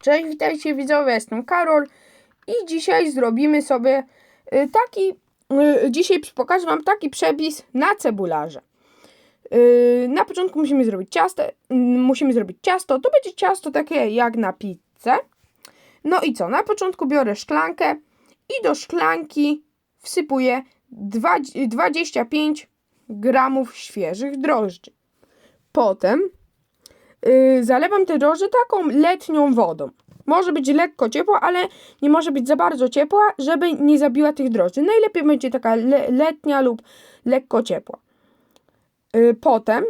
Cześć, witajcie widzowie, jestem Karol i dzisiaj zrobimy sobie y, taki, y, dzisiaj pokażę wam taki przepis na cebularze. Y, Na początku musimy zrobić ciasto, musimy zrobić ciasto, to będzie ciasto takie jak na pizzę. No i co, na początku biorę szklankę i do szklanki wsypuję dwa- 25 gramów świeżych drożdży. Potem Yy, zalewam te drożdże taką letnią wodą. Może być lekko ciepła, ale nie może być za bardzo ciepła, żeby nie zabiła tych drożdży. Najlepiej będzie taka le letnia lub lekko ciepła. Yy, potem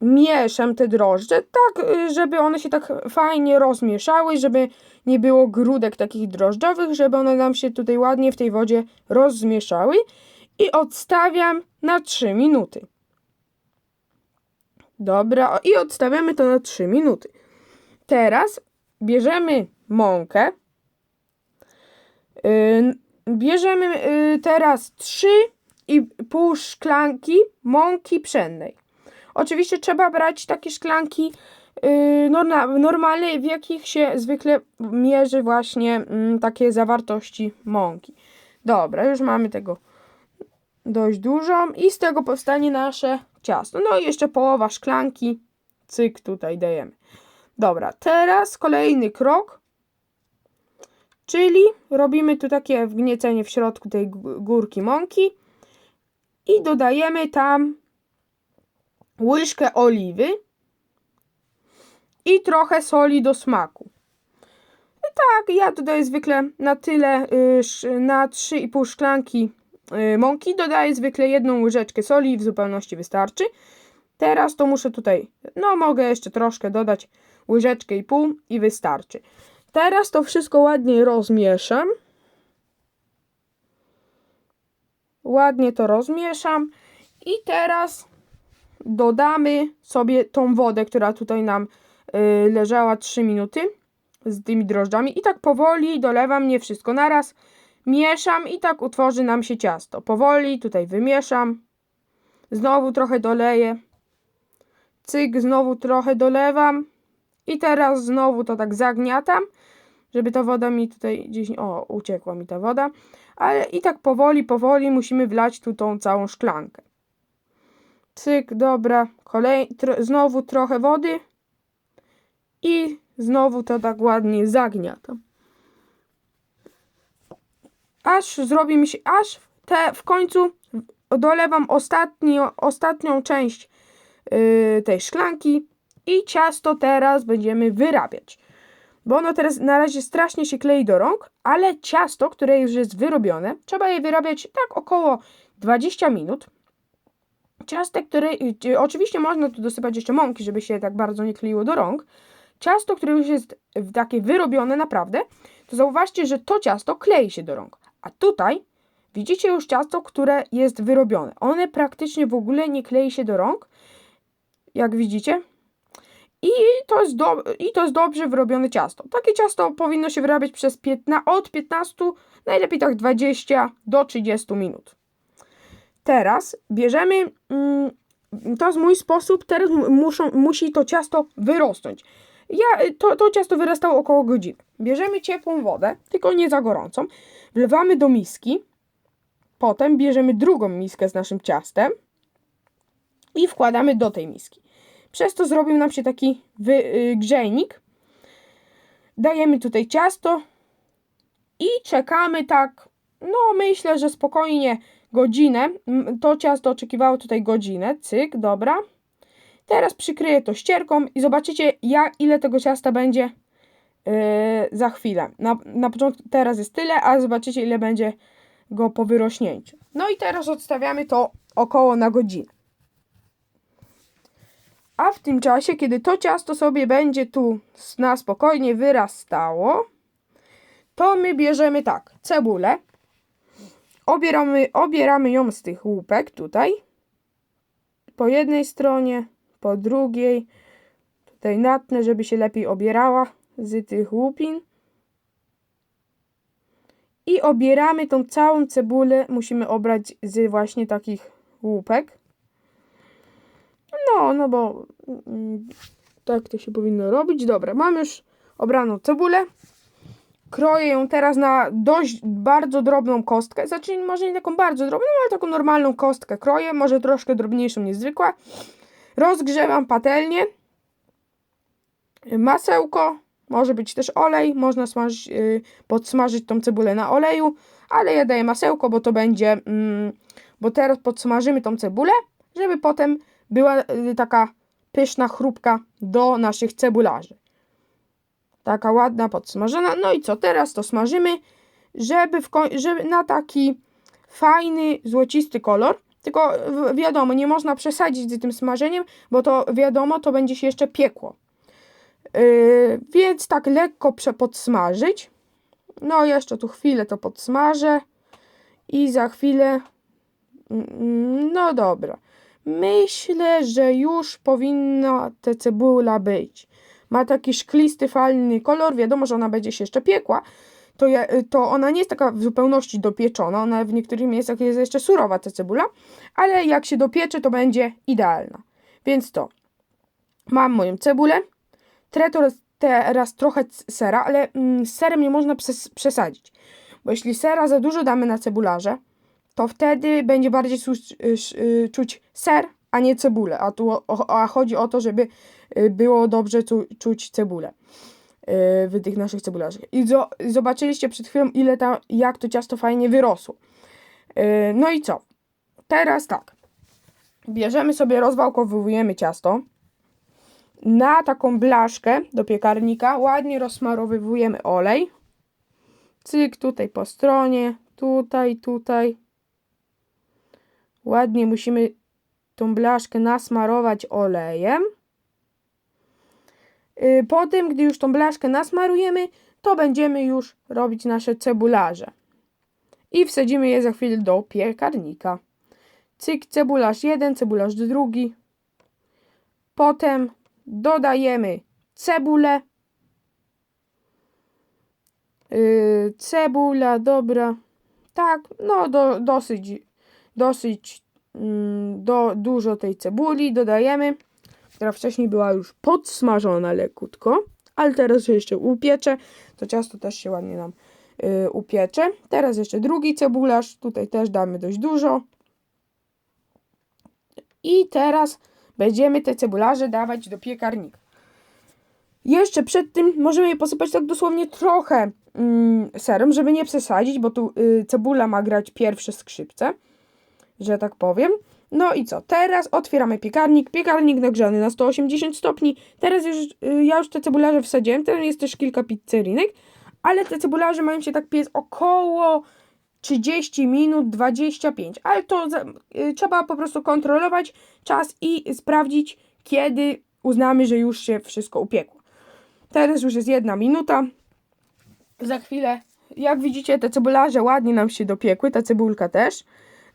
mieszam te drożdże tak, yy, żeby one się tak fajnie rozmieszały, żeby nie było grudek takich drożdżowych, żeby one nam się tutaj ładnie w tej wodzie rozmieszały i odstawiam na 3 minuty. Dobra, i odstawiamy to na 3 minuty. Teraz bierzemy mąkę. Bierzemy yy, teraz 3,5 szklanki mąki pszennej. Oczywiście trzeba brać takie szklanki norma, normalne, w jakich się zwykle mierzy właśnie mm, takie zawartości mąki. Dobra, już mamy tego dość dużą i z tego powstanie nasze ciasto. No i jeszcze połowa szklanki, cyk tutaj dajemy. Dobra, teraz kolejny krok, czyli robimy tu takie wgniecenie w środku tej górki mąki i dodajemy tam łyżkę oliwy i trochę soli do smaku. I tak, ja dodaję zwykle na tyle, y, na 3,5 szklanki mąki. Dodaję zwykle jedną łyżeczkę soli w zupełności wystarczy. Teraz to muszę tutaj, no mogę jeszcze troszkę dodać łyżeczkę i pół i wystarczy. Teraz to wszystko ładnie rozmieszam. Ładnie to rozmieszam i teraz dodamy sobie tą wodę, która tutaj nam y, leżała 3 minuty z tymi drożdżami i tak powoli dolewam nie wszystko naraz. Mieszam i tak utworzy nam się ciasto. Powoli tutaj wymieszam. Znowu trochę doleję. Cyk, znowu trochę dolewam. I teraz znowu to tak zagniatam, żeby ta woda mi tutaj gdzieś... O, uciekła mi ta woda. Ale i tak powoli, powoli musimy wlać tu tą całą szklankę. Cyk, dobra. Kolej... Znowu trochę wody. I znowu to tak ładnie zagniatam aż zrobi mi się, aż te w końcu dolewam ostatni, ostatnią część yy, tej szklanki i ciasto teraz będziemy wyrabiać. Bo ono teraz na razie strasznie się klei do rąk, ale ciasto, które już jest wyrobione, trzeba je wyrabiać tak około 20 minut. Ciasto, które oczywiście można tu dosypać jeszcze mąki, żeby się tak bardzo nie kleiło do rąk. Ciasto, które już jest takie wyrobione naprawdę, to zauważcie, że to ciasto klei się do rąk. A tutaj widzicie już ciasto, które jest wyrobione. One praktycznie w ogóle nie klei się do rąk, jak widzicie. I to jest, do, i to jest dobrze wyrobione ciasto. Takie ciasto powinno się wyrabiać przez 15, od 15, najlepiej tak 20 do 30 minut. Teraz bierzemy, mm, to jest mój sposób, teraz muszą, musi to ciasto wyrosnąć. Ja, to, to ciasto wyrastało około godziny. Bierzemy ciepłą wodę, tylko nie za gorącą. Wlewamy do miski. Potem bierzemy drugą miskę z naszym ciastem i wkładamy do tej miski. Przez to zrobił nam się taki wy, yy, grzejnik. Dajemy tutaj ciasto i czekamy tak, no myślę, że spokojnie godzinę. To ciasto oczekiwało tutaj godzinę. Cyk, dobra. Teraz przykryję to ścierką i zobaczycie, jak, ile tego ciasta będzie yy, za chwilę. Na, na początku teraz jest tyle, a zobaczycie, ile będzie go po wyrośnięciu. No i teraz odstawiamy to około na godzinę. A w tym czasie, kiedy to ciasto sobie będzie tu na spokojnie wyrastało, to my bierzemy tak, cebulę, obieramy, obieramy ją z tych łupek tutaj, po jednej stronie, po drugiej. Tutaj natnę, żeby się lepiej obierała z tych łupin. I obieramy tą całą cebulę, musimy obrać z właśnie takich łupek. No, no bo mm, tak to się powinno robić. Dobra, mam już obraną cebulę. Kroję ją teraz na dość bardzo drobną kostkę. Znaczy, może nie taką bardzo drobną, ale taką normalną kostkę kroję. Może troszkę drobniejszą niż zwykła. Rozgrzewam patelnię. Masełko. Może być też olej. Można smażyć, yy, podsmażyć tą cebulę na oleju. Ale ja daję masełko, bo to będzie... Mm, bo teraz podsmażymy tą cebulę, żeby potem była y, taka pyszna chrupka do naszych cebularzy. Taka ładna, podsmażona. No i co? Teraz to smażymy, żeby, w żeby na taki fajny, złocisty kolor. Tylko wiadomo, nie można przesadzić z tym smażeniem, bo to wiadomo, to będzie się jeszcze piekło. Yy, więc tak lekko przepodsmażyć. No, jeszcze tu chwilę to podsmażę. I za chwilę. Mm, No dobra. Myślę, że już powinna ta cebula być. Ma taki szklisty, fajny kolor. Wiadomo, że ona będzie się jeszcze piekła. To, ja, to ona nie jest taka w zupełności dopieczona. Ona w niektórych miejscach jest jeszcze surowa ta cebula. Ale jak się dopiecze, to będzie idealna. Więc to. Mam moją cebulę. Trę teraz trochę sera, ale mm, z serem nie można przes- przesadzić. Bo jeśli sera za dużo damy na cebularze, to wtedy będzie bardziej czuć, y, y, czuć ser, a nie cebulę. A, tu, a chodzi o to, żeby y, było dobrze czuć cebulę y, w tych naszych cebularzach. I zo, zobaczyliście przed chwilą, ile ta, jak to ciasto fajnie wyrosło. Y, No i co? Teraz tak. Bierzemy sobie, rozwałkowujemy ciasto. Na taką blaszkę do piekarnika ładnie rozsmarowywujemy olej. Cyk, tutaj po stronie, tutaj, tutaj. Ładnie musimy tą blaszkę nasmarować olejem. Yy, Potem, gdy już tą blaszkę nasmarujemy, to będziemy już robić nasze cebularze. I wsadzimy je za chwilę do piekarnika. Cyk, cebularz jeden, cebularz drugi. Potem dodajemy cebulę. Yy, cebula, dobra. Tak, no do, dosyć, dosyć mm, do, dużo tej cebuli dodajemy, która wcześniej była już podsmażona lekutko, ale teraz się jeszcze upiecze, to ciasto też się ładnie nam yy, upiecze. Teraz jeszcze drugi cebularz, tutaj też damy dość dużo. I teraz będziemy te cebularze dawać do piekarnika. Jeszcze przed tym możemy je posypać tak dosłownie trochę mm, serem, żeby nie przesadzić, bo tu y, cebula ma grać pierwsze skrzypce, że tak powiem. No i co? Teraz otwieramy piekarnik. Piekarnik nagrzany na 180 stopni. Teraz już, y, ja już te cebularze wsadziłem. Tam jest też kilka pizzerinek, ale te cebularze mają się tak piec około 30 minut, 25. Ale to za, y, trzeba po prostu kontrolować czas i sprawdzić, kiedy uznamy, że już się wszystko upiekło. Teraz już jest jedna minuta. Za chwilę, jak widzicie, te cebularze ładnie nam się dopiekły, ta cebulka też.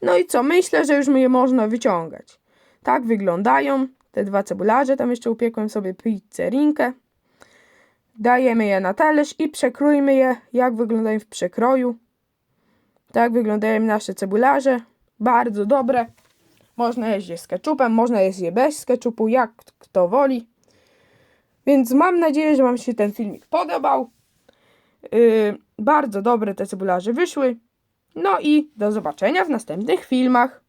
No i co? Myślę, że już je można wyciągać. Tak wyglądają te dwa cebularze. Tam jeszcze upiekłem sobie pizzerinkę. Dajemy je na talerz i przekrójmy je, jak wyglądają w przekroju. Tak wyglądają nasze cebularze. Bardzo dobre. Można jeść je z ketchupem, można jeść je bez ketchupu, jak kto woli. Więc mam nadzieję, że Wam się ten filmik podobał. Yy, bardzo dobre te cebularze wyszły. No i do zobaczenia w następnych filmach.